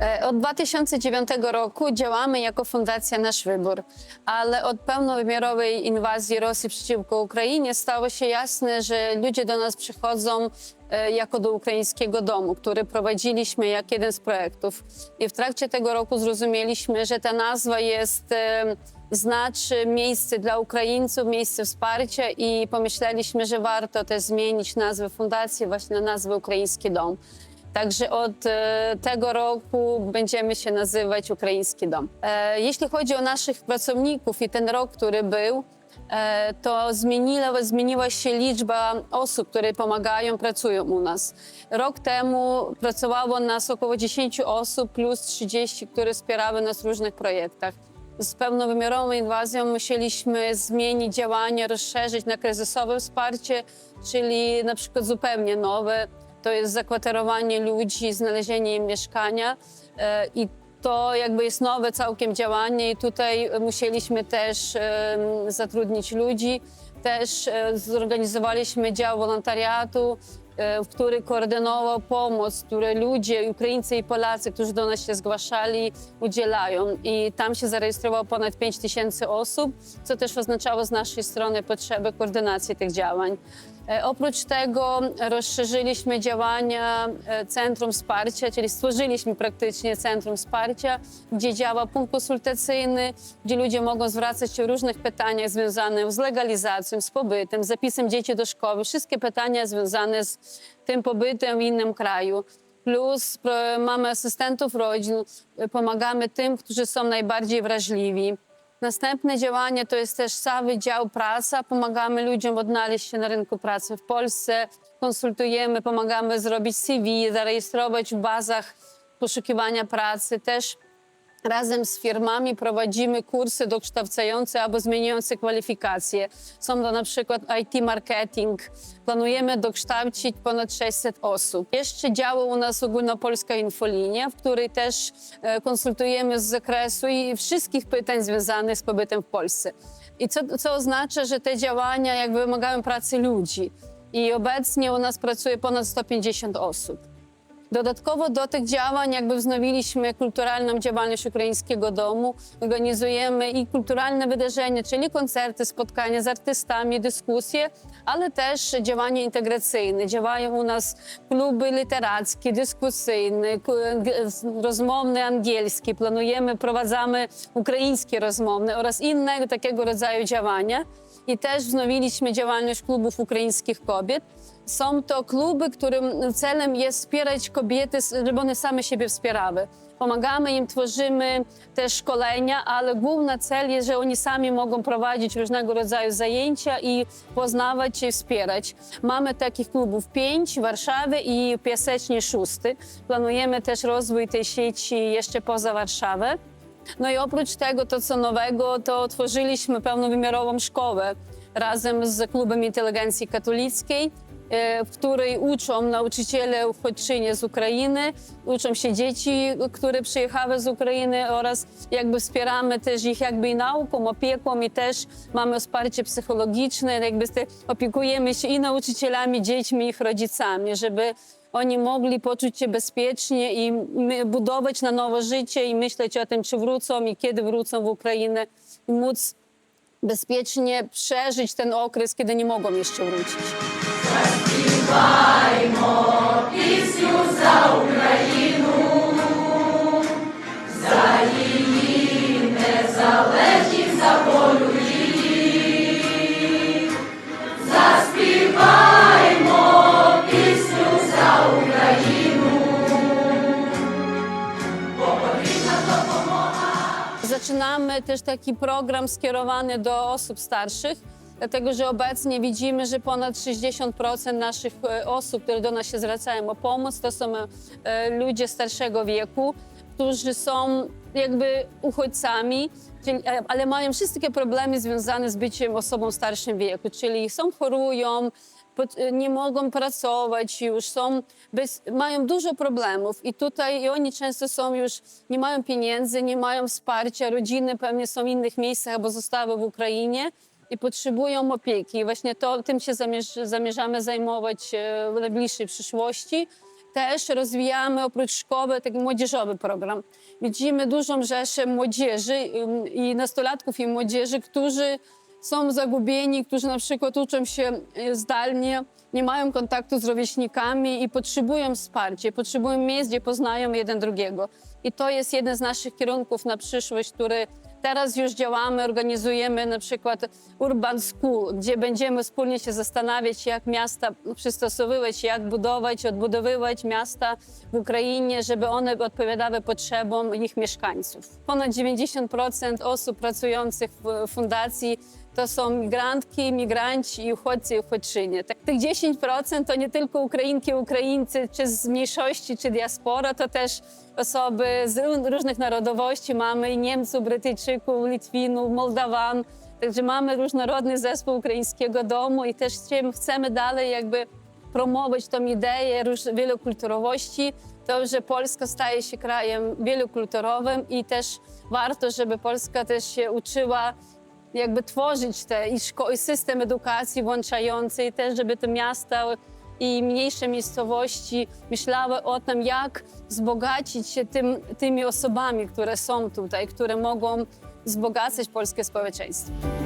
E, Od 2009 roku działamy jako Fundacja Nasz Wybór, ale od pełnowymiarowej inwazji Rosji przeciwko Ukrainie stało się jasne, że ludzie do nas przychodzą e, jako do ukraińskiego domu, który prowadziliśmy jak jeden z projektów. I w trakcie tego roku zrozumieliśmy, że ta nazwa jest e, znaczy miejsce dla Ukraińców, miejsce wsparcia i pomyśleliśmy, że warto też zmienić nazwę fundacji właśnie na nazwę Ukraiński Dom. Także od e, tego roku będziemy się nazywać Ukraiński Dom. E, jeśli chodzi o naszych pracowników i ten rok, który był, e, to zmieniła, zmieniła się liczba osób, które pomagają, pracują u nas. Rok temu pracowało nas około 10 osób plus 30, które wspierały nas w różnych projektach. Z pełnowymiarową inwazją musieliśmy zmienić działania, rozszerzyć na kryzysowe wsparcie, czyli na przykład zupełnie nowe. To jest zakwaterowanie ludzi, znalezienie im mieszkania e, i to jakby jest nowe całkiem działanie i tutaj musieliśmy też zatrudnić ludzi. Też e, zorganizowaliśmy dział wolontariatu, e, który koordynował pomoc, które ludzie, Ukraińcy i Polacy, którzy do nas się zgłaszali, udzielają. I tam się zarejestrowało ponad 5 tysięcy osób, co też oznaczało z naszej strony potrzebę koordynacji tych działań. E, Oprócz tego rozszerzyliśmy działania e, Centrum Wsparcia, czyli stworzyliśmy praktycznie Centrum Wsparcia, gdzie działa punkt konsultacyjny, gdzie ludzie mogą zwracać się w różnych pytaniach związanych z legalizacją, z pobytem, z zapisem dzieci do szkoły. Wszystkie pytania związane z tym pobytem w innym kraju. Plus pro- mamy asystentów rodzin, e, pomagamy tym, którzy są najbardziej wrażliwi. Następne działanie to jest też cały dział praca. Pomagamy ludziom odnaleźć się na rynku pracy w Polsce. Konsultujemy, pomagamy zrobić CV, zarejestrować w bazach poszukiwania pracy. Też razem z firmami prowadzimy kursy dokształcające albo zmieniające kwalifikacje. Są to na przykład IT marketing. Planujemy dokształcić ponad 600 osób. Jeszcze działa u nas ogólnopolska infolinia, w której też e, konsultujemy z zakresu i wszystkich pytań związanych z pobytem w Polsce. I co, co oznacza, że te działania jakby wymagają pracy ludzi. I obecnie u nas pracuje ponad 150 osób. Dodatkowo do tych działań jakby wznowiliśmy kulturalną działalność Ukraińskiego Domu. Organizujemy i kulturalne wydarzenia, czyli koncerty, spotkania z artystami, dyskusje, ale też działania integracyjne. Działają u nas kluby literackie, dyskusyjne, rozmowne angielskie. Planujemy, prowadzamy ukraińskie rozmowne oraz inne takiego rodzaju działania. I też wznowiliśmy działalność klubów ukraińskich kobiet. Są to kluby, którym celem jest wspierać kobiety, żeby one same siebie wspierały. Pomagamy im, tworzymy też szkolenia, ale główny cel jest, że oni sami mogą prowadzić różnego rodzaju zajęcia i poznawać i wspierać. Mamy takich klubów pięć w Warszawie i Piasecznie szósty. Planujemy też rozwój tej sieci jeszcze poza Warszawę. No i oprócz tego, to co nowego, to otworzyliśmy pełnowymiarową szkołę razem z Klubem Inteligencji Katolickiej, e, w której uczą nauczyciele uchodźczynie z Ukrainy, uczą się dzieci, które przyjechały z Ukrainy oraz jakby wspieramy też ich jakby i nauką, opieką i też mamy wsparcie psychologiczne, jakby opiekujemy się i nauczycielami, dziećmi, ich rodzicami, żeby oni mogli poczuć się bezpiecznie i budować na nowo życie i myśleć o tym, czy wrócą i kiedy wrócą w Ukrainę i móc bezpiecznie przeżyć ten okres, kiedy nie mogą jeszcze wrócić. Zaczynamy też taki program skierowany do osób starszych, dlatego że obecnie widzimy, że ponad 60% naszych e, osób, które do nas się zwracają o pomoc, to są e, ludzie starszego wieku, którzy są jakby uchodźcami, e, ale mają wszystkie problemy związane z byciem osobą w starszym wieku, czyli są chorują, nie mogą pracować już, są bez, mają dużo problemów i tutaj i oni często są już, nie mają pieniędzy, nie mają wsparcia, rodziny pewnie są w innych miejscach albo zostały w Ukrainie i potrzebują opieki. I właśnie to, tym się zamierz, zamierzamy zajmować e, w najbliższej przyszłości też rozwijamy oprócz szkoły taki młodzieżowy program. Widzimy dużą rzeszę młodzieży i nastolatków i młodzieży, którzy są zagubieni, którzy na przykład uczą się y, zdalnie, nie mają kontaktu z rówieśnikami i potrzebują wsparcia, potrzebują miejsc, gdzie poznają jeden drugiego. I to jest jeden z naszych kierunków na przyszłość, który teraz już działamy, organizujemy na przykład Urban School, gdzie będziemy wspólnie się zastanawiać, jak miasta przystosowywać, jak budować, odbudowywać miasta w Ukrainie, żeby one odpowiadały potrzebom ich mieszkańców. Ponad 90% osób pracujących w fundacji to są migrantki, migranci uchodźcy i uchodźczynie. Tak, tych 10% to nie tylko Ukrainki, Ukraińcy, czy z mniejszości, czy diaspora, to też osoby z ró- różnych narodowości. Mamy Niemców, Brytyjczyków, Litwinów, Mołdawan. Także mamy różnorodny zespół ukraińskiego domu i też chcemy- dalej jakby promować tą ideę wielokulturowości, to, że Polska staje się krajem wielokulturowym i też warto, żeby Polska też się uczyła jakby tworzyć te i, system edukacji włączający i też, żeby te miasta i mniejsze miejscowości myślały o tym, jak wzbogacić się tym, tymi osobami, które są tutaj, które mogą wzbogacać polskie społeczeństwo.